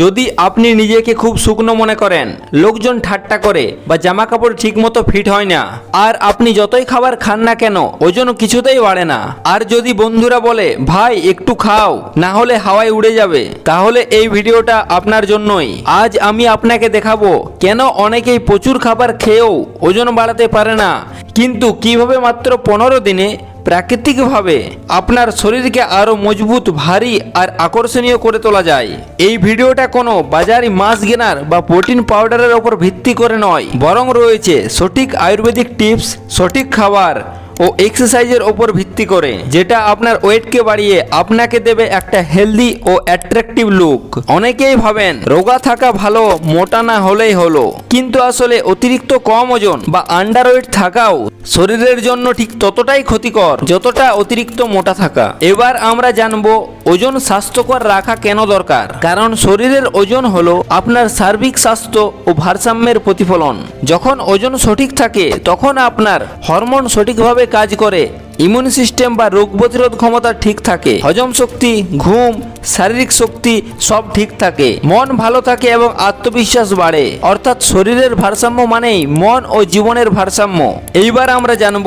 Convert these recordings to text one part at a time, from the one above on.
যদি আপনি নিজেকে খুব শুকনো মনে করেন, লোকজন ঠাট্টা করে বা জামা কাপড় ঠিক মতো ফিট হয় না, আর আপনি যতই খাবার খান না কেন, ওজন কিছুতেই বাড়ে না। আর যদি বন্ধুরা বলে, ভাই, একটু খাও, না হলে হাওয়ায় উড়ে যাবে, তাহলে এই ভিডিওটা আপনার জন্যই। আজ আমি আপনাকে দেখাবো কেন অনেকেই প্রচুর খাবার খেয়েও ওজন বাড়াতে পারে না, কিন্তু কীভাবে মাত্র পনেরো দিনে প্রাকৃতিকভাবে আপনার শরীরকে আরও মজবুত, ভারী আর আকর্ষণীয় করে তোলা যায়। এই ভিডিওটা কোনো বাজারি মাছ গেনার বা প্রোটিন পাউডারের ওপর ভিত্তি করে নয়। বরং রয়েছে সঠিক আয়ুর্বেদিক টিপস, সঠিক খাবার ও এক্সারসাইজের ওপর ভিত্তি করে, যেটা আপনার ওয়েটকে বাড়িয়ে আপনাকে দেবে একটা হেলদি ও অ্যাট্রাকটিভ লুক। অনেকেই ভাবেন, রোগা থাকা ভালো, মোটা না হলেই হলো। কিন্তু আসলে অতিরিক্ত কম ওজন বা আন্ডার ওয়েট থাকাও শরীরের জন্য ঠিক ততটাই ক্ষতিকর, যতটা অতিরিক্ত মোটা থাকা। এবার আমরা জানব ওজন স্বাস্থ্যকর রাখা কেন দরকার। কারণ শরীরের ওজন হলো আপনার সার্বিক স্বাস্থ্য ও ভারসাম্যের প্রতিফলন। যখন ওজন সঠিক থাকে, তখন আপনার হরমোন সঠিকভাবে কাজ করে। ইমিউন সিস্টেম বা রোগ প্রতিরোধ ক্ষমতা ঠিক থাকে, হজম শক্তি, ঘুম, শারীরিক শক্তি সব ঠিক থাকে, মন ভালো থাকে এবং আত্মবিশ্বাস বাড়ে। অর্থাৎ শরীরের ভারসাম্য মানেই মন ও জীবনের ভারসাম্য। এইবার আমরা জানব,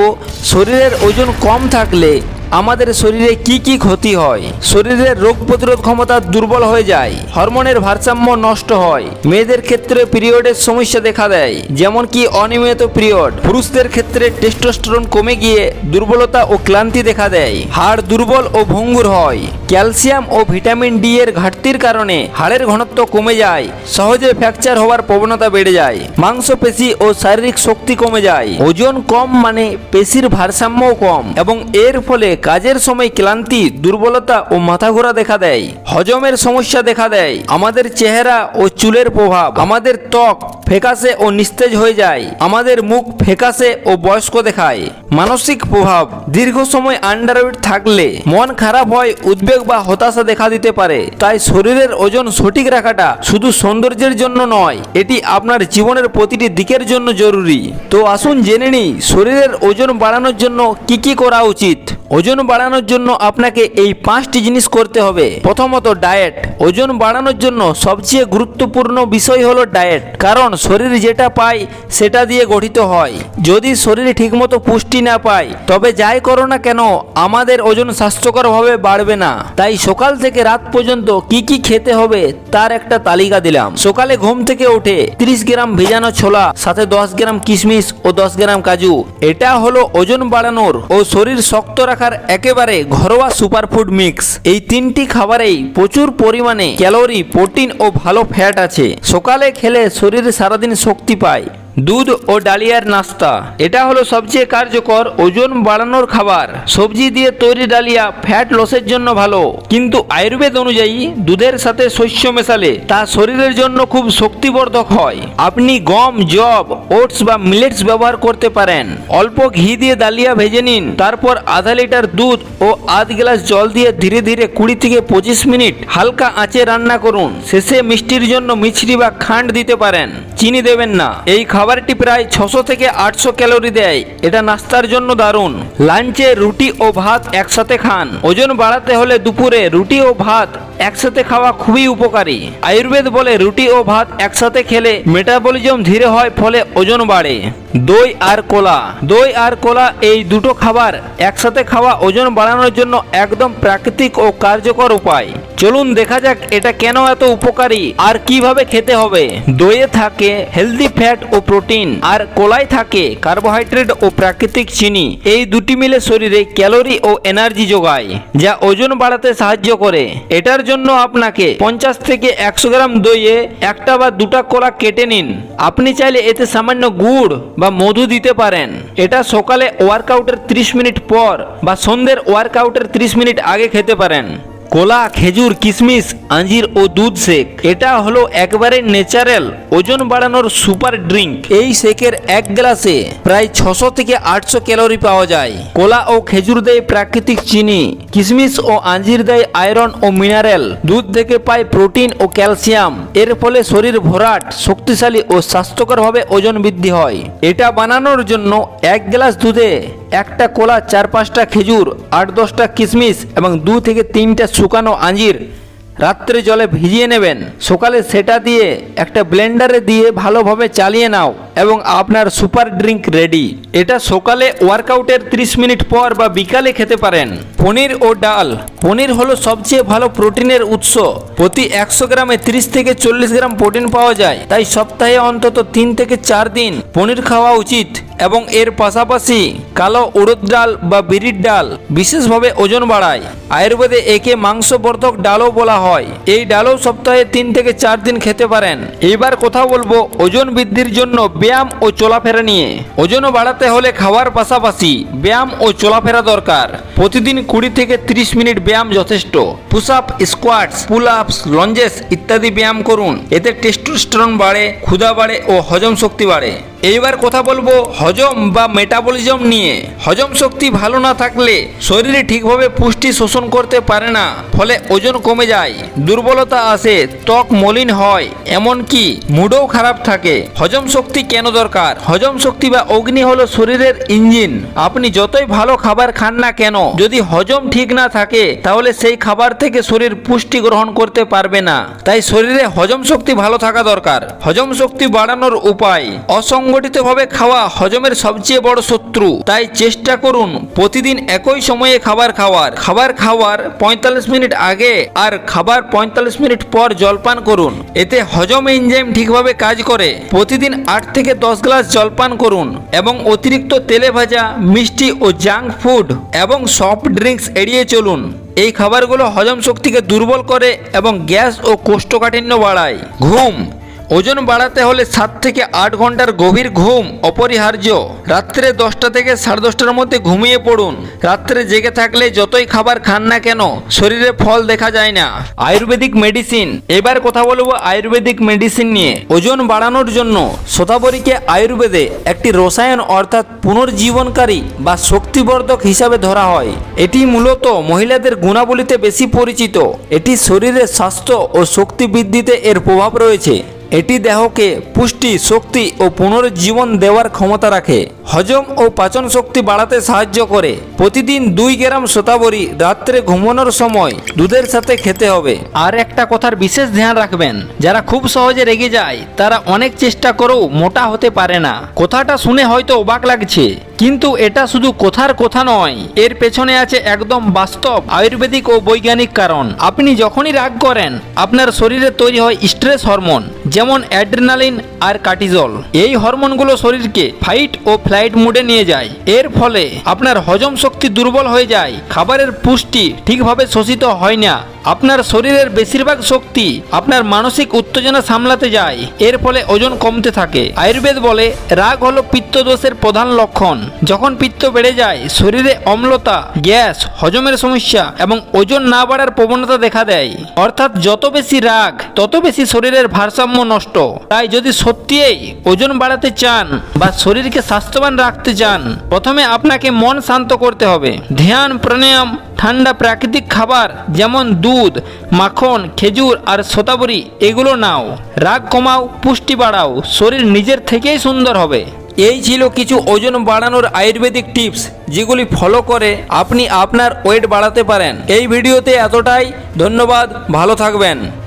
শরীরের ওজন কম থাকলে আমাদের শরীরে কি কি ক্ষতি হয়? শরীরের রোগ প্রতিরোধ ক্ষমতা দুর্বল হয়ে যায়। হরমোনের ভারসাম্য নষ্ট হয়। মেয়েদের ক্ষেত্রে পিরিয়ডের সমস্যা দেখা দেয়। যেমন কি অনিয়মিত পিরিয়ড পুরুষদের ক্ষেত্রে টেস্টোস্টেরন কমে গিয়ে দুর্বলতা ও ক্লান্তি দেখা দেয়। হাড় দুর্বল ও ভঙ্গুর হয়। ক্যালসিয়াম ও ভিটামিন ডি এর ঘাটতির কারণে হাড়ের ঘনত্ব কমে যায়। সহজে ফ্র্যাকচার হওয়ার প্রবণতা বেড়ে যায়। মাংসপেশি ও শারীরিক শক্তি কমে যায়। ওজন কম মানে পেশির ভারসাম্যও কম এবং এর ফলে কাজের সময় ক্লান্তি, দুর্বলতা ও মাথা ঘোরা দেখা দেয়। হজমের সমস্যা দেখা দেয়। আমাদের চেহারা ও চুলের প্রভাব, আমাদের ত্বক ফেকাসে ও নিস্তেজ হয়ে যায়। আমাদের মুখ ফেকাসে ও বয়স্ক দেখায়। মানসিক প্রভাব, দীর্ঘ সময় আন্ডারওয়েট থাকলে মন খারাপ হয়, উদ্বেগ বা হতাশা দেখা দিতে পারে। তাই শরীরের ওজন সঠিক রাখাটা শুধু সৌন্দর্যের জন্য নয়, এটি আপনার জীবনের প্রতিটি দিকের জন্য জরুরি। তো আসুন জেনে নিই, শরীরের ওজন বাড়ানোর জন্য কি কি করা উচিত? ওজন বাড়ানোর জন্য আপনাকে এই পাঁচটি জিনিস করতে হবে। প্রথমত ডায়েট ওজন বাড়ানোর জন্য সবচেয়ে গুরুত্বপূর্ণ বিষয় হলো ডায়েট কারণ শরীর যেটা পায় সেটা দিয়ে গঠিত হয়। যদি শরীর ঠিকমতো পুষ্টি না পায়, তবে যাই করো না কেন, আমাদের ওজন স্বাস্থ্যকরভাবে বাড়বে না। তাই সকাল থেকে রাত পর্যন্ত কি কি খেতে হবে তার একটা তালিকা দিলাম। সকালে ঘুম থেকে উঠে 30 গ্রাম ভেজানো ছোলা, সাথে 10 গ্রাম কিশমিশ ও 10 গ্রাম কাজু। এটা হলো ওজন বাড়ানোর ও শরীর শক্ত রাখার একেবারে ঘরোয়া সুপারফুড মিক্স। এই তিনটি খাবারেই প্রচুর পরিমাণে ক্যালোরি, প্রোটিন ও ভালো ফ্যাট আছে। সকালে খেলে শরীর সারাদিন শক্তি পায়। দুধ ও ডালিয়ার নাস্তা। এটা হলো সবচেয়ে কার্যকর ওজন বাড়ানোর খাবার। সবজি দিয়ে তৈরি ডালিয়া ফ্যাট লসের জন্য ভালো। কিন্তু আয়ুর্বেদ অনুযায়ী দুধের সাথে শস্য মেশালে তা শরীরের জন্য খুব শক্তিবর্ধক হয়। আপনি গম জব ওটস বা মিলেটস ব্যবহার করতে পারেন। অল্প ঘি দিয়ে ডালিয়া ভেজে নিন। তারপর আধা লিটার দুধ ও আধ গ্লাস জল দিয়ে ধীরে ধীরে কুড়ি থেকে পঁচিশ মিনিট হালকা আঁচে রান্না করুন। শেষে মিষ্টির জন্য মিছরি বা খান্ড দিতে পারেন। চিনি দেবেন না। এই খাবারটি প্রায় ছশো থেকে আটশো ক্যালোরি দেয়। এটা নাস্তার জন্য দারুণ। লাঞ্চে রুটি ও ভাত একসাথে খান। ওজন বাড়াতে হলে দুপুরে রুটি ও ভাত একসাথে খাওয়া খুবই উপকারী। আয়ুর্বেদ বলে রুটি ও ভাত একসাথে খেলে মেটাবলিজম ধীরে হয়, ফলে ওজন বাড়ে। দই আর কোলা। দই আর কোলা এই দুটো খাবার একসাথে খাওয়া ওজন বাড়ানোর জন্য একদম প্রাকৃতিক ও কার্যকর উপায়। চলুন দেখা যাক এটা কেন এত উপকারী, আর কীভাবে খেতে হবে। দইয়ে থাকে হেলদি ফ্যাট ও প্রোটিন আর কোলায় থাকে কার্বোহাইড্রেট ও প্রাকৃতিক চিনি। এই দুটি মিলে শরীরে ক্যালোরি ও এনার্জি যোগায়, যা ওজন বাড়াতে সাহায্য করে। এটার জন্য আপনাকে পঞ্চাশ থেকে একশো গ্রাম দইয়ে একটা বা দুটা কোলা কেটে নিন। আপনি চাইলে এতে সামান্য গুড় বা মধু দিতে পারেন। এটা সকালে ওয়ার্কআউটের 30 মিনিট পর বা সন্ধ্যের ওয়ার্কআউটের 30 মিনিট আগে খেতে পারেন। কোলা খেজুর কিশমিশ আঞ্জির ও দুধ শেক। এটা হলো একবারে ন্যাচারাল ওজন বাড়ানোর সুপার ড্রিঙ্ক। এই শেকের এক গ্লাসে প্রায় ছশো থেকে আটশো ক্যালোরি পাওয়া যায়। কোলা ও খেজুর দেয় প্রাকৃতিক চিনি। কিশমিশ ও আঞ্জির দেয় আয়রন ও মিনারেল। দুধ থেকে পায় প্রোটিন ও ক্যালসিয়াম। এর ফলে শরীর ভরাট, শক্তিশালী ও স্বাস্থ্যকরভাবে ওজন বৃদ্ধি হয়। এটা বানানোর জন্য এক গ্লাস দুধে একটা কোলা চার পাঁচটা খেজুর, আট দশটা কিসমিস এবং দু থেকে তিনটা শুকানো আঞ্জির রাত্রে জলে ভিজিয়ে নেবেন। সকালে সেটা দিয়ে একটা ব্লেন্ডারে দিয়ে ভালোভাবে চালিয়ে নাও এবং আপনার সুপার ড্রিঙ্ক রেডি। এটা সকালে ওয়ার্কআউটের 30 মিনিট পর বা বিকালে খেতে পারেন। পনির ও ডাল। পনির হলো সবচেয়ে ভালো প্রোটিনের উৎস। প্রতি একশো গ্রামে 30 থেকে চল্লিশ গ্রাম প্রোটিন পাওয়া যায়। তাই সপ্তাহে অন্তত তিন থেকে চার দিন পনির খাওয়া উচিত। এবং এর পাশাপাশি কালো উড়দ ডাল বা বিরির ডাল বিশেষভাবে ওজন বাড়ায়। আয়ুর্বেদে একে মাংসবর্ধক ডালও বলা হয়। এই ডালও সপ্তাহে তিন থেকে চার দিন খেতে পারেন। এইবার কথা বলব ওজন বৃদ্ধির জন্য ব্যায়াম ও চলাফেরা নিয়ে। ওজনও বাড়াতে হলে খাওয়ার পাশাপাশি ব্যায়াম ও চলাফেরা দরকার। প্রতিদিন কুড়ি থেকে তিরিশ মিনিট ব্যায়াম যথেষ্ট। পুশ আপ স্কোয়াটস পুল আপস লঞ্জেস ইত্যাদি ব্যায়াম করুন। এতে টেস্টোস্টেরন বাড়ে, ক্ষুধা বাড়ে ও হজম শক্তি বাড়ে। এইবার কথা বলব হজম বা মেটাবলিজম নিয়ে। হজম শক্তি ভালো না থাকলে শরীরে ঠিকভাবে পুষ্টি শোষণ করতে পারে না, ফলে ওজন কমে যায়। দুর্বলতা আসে, ত্বক মলিন হয়, এমনকি মুডও খারাপ থাকে। হজম শক্তি কেন দরকার? হজম শক্তি বা অগ্নি হলো শরীরের ইঞ্জিন। আপনি যতই ভালো খাবার খান না কেন, যদি হজম ঠিক না থাকে, তাহলে সেই খাবার থেকে শরীর পুষ্টি গ্রহণ করতে পারবে না। তাই শরীরে হজম শক্তি ভালো থাকা দরকার। হজম শক্তি বাড়ানোর উপায়, অসংগঠিতভাবে খাওয়া হজমের সবচেয়ে বড় শত্রু। তাই চেষ্টা করুন প্রতিদিন একই সময়ে খাবার খাওয়ার। খাবার খাওয়ার পঁয়তাল্লিশ মিনিট আগে আর খাবার পঁয়তাল্লিশ মিনিট পর জলপান করুন। এতে হজম এনজাইম ঠিকভাবে কাজ করে। প্রতিদিন আট থেকে দশ গ্লাস জলপান করুন এবং অতিরিক্ত তেলে ভাজা, মিষ্টি ও জাঙ্ক ফুড এবং সফট ড্রিঙ্কস এড়িয়ে চলুন। এই খাবারগুলো হজম শক্তিকে দুর্বল করে এবং গ্যাস ও কোষ্ঠকাঠিন্য বাড়ায়। ঘুম ওজন বাড়াতে হলে সাত থেকে আট ঘণ্টার গভীর ঘুম অপরিহার্য। রাত্রে দশটা থেকে সাড়ে দশটার মধ্যে ঘুমিয়ে পড়ুন। রাত্রে জেগে থাকলে যতই খাবার খান না কেন, শরীরে ফল দেখা যায় না। Ayurvedic medicine. এবার কথা বলব আয়ুর্বেদিক মেডিসিন নিয়ে। ওজন বাড়ানোর জন্য শতাবরীকে আয়ুর্বেদে একটি রসায়ন অর্থাৎ পুনর্জীবনকারী বা শক্তিবর্ধক হিসাবে ধরা হয়। এটি মূলত মহিলাদের গুণাবলীতে বেশি পরিচিত। এটি শরীরের স্বাস্থ্য ও শক্তি বৃদ্ধিতে এর প্রভাব রয়েছে। এটি দেহকে পুষ্টি শক্তি ও পুনর্জীবন দেওয়ার ক্ষমতা রাখে। হজম ও পাচন শক্তি বাড়াতে সাহায্য করে। প্রতিদিন দুই গ্রাম শতাবরী রাত্রে ঘুমানোর সময় দুধের সাথে খেতে হবে। আর একটা কথার বিশেষ ধ্যান রাখবেন, যারা খুব সহজে রেগে যায়, তারা অনেক চেষ্টা করেও মোটা হতে পারে না। কথাটা শুনে হয়তো অবাক লাগছে, কিন্তু এটা শুধু কথার কথা নয়, এর পেছনে আছে একদম বাস্তব আয়ুর্বেদিক ও বৈজ্ঞানিক কারণ। আপনি যখনই রাগ করেন, আপনার শরীরে তৈরি হয় স্ট্রেস হরমোন, যেমন অ্যাড্রেনালিন আর কার্টিজল। এই হরমোনগুলো শরীরকে ফাইট ও ফ্লাইট মুডে নিয়ে যায়। এর ফলে আপনার হজম শক্তি দুর্বল হয়ে যায়। খাবারের পুষ্টি ঠিকভাবে শোষিত হয় না। আপনার শরীরের বেশিরভাগ শক্তি আপনার মানসিক উত্তেজনা সামলাতে যায়। এর ফলে ওজন কমতে থাকে। আয়ুর্বেদ বলে, রাগ হলো পিত্তদোষের প্রধান লক্ষণ। যখন পিত্ত বেড়ে যায়, শরীরে অম্লতা, গ্যাস, হজমের সমস্যা এবং ওজন না বাড়ার প্রবণতা দেখা দেয়। অর্থাৎ যত বেশি রাগ, তত বেশি শরীরের ভারসাম্য নষ্ট। তাই যদি সত্যিই ওজন বাড়াতে চান বা শরীরকে স্বাস্থ্যবান রাখতে চান, প্রথমে আপনাকে মন শান্ত করতে হবে। ধ্যান, প্রাণায়াম, ঠান্ডা প্রাকৃতিক খাবার যেমন দুধ, মাখন, খেজুর আর শতাবরী এগুলো নাও। রাগ কমাও, পুষ্টি বাড়াও, শরীর নিজের থেকেই সুন্দর হবে। এই ছিল কিছু ওজন বাড়ানোর আয়ুর্বেদিক টিপস, যেগুলি ফলো করে আপনি আপনার ওয়েট বাড়াতে পারেন। এই ভিডিওতে এতটাই। ধন্যবাদ, ভালো থাকবেন।